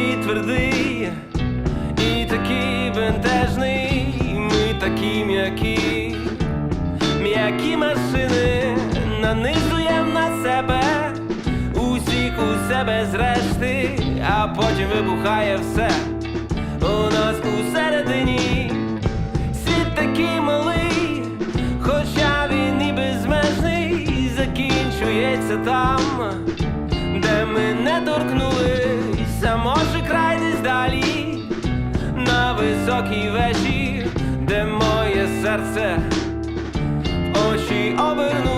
такий твердий, і такий бентежний, ми такі м'які, м'які машини нанизуєм на себе, усіх у себе зрешти, а потім вибухає все. У нас усередині світ такий малий, хоча він і безмежний, закінчується там, де ми не торкнули. Високій вежі, де моє серце очі обернулося.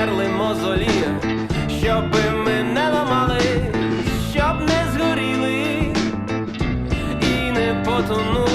терли мозолі, щоби ми не ламали, щоб не згоріли і не потонули.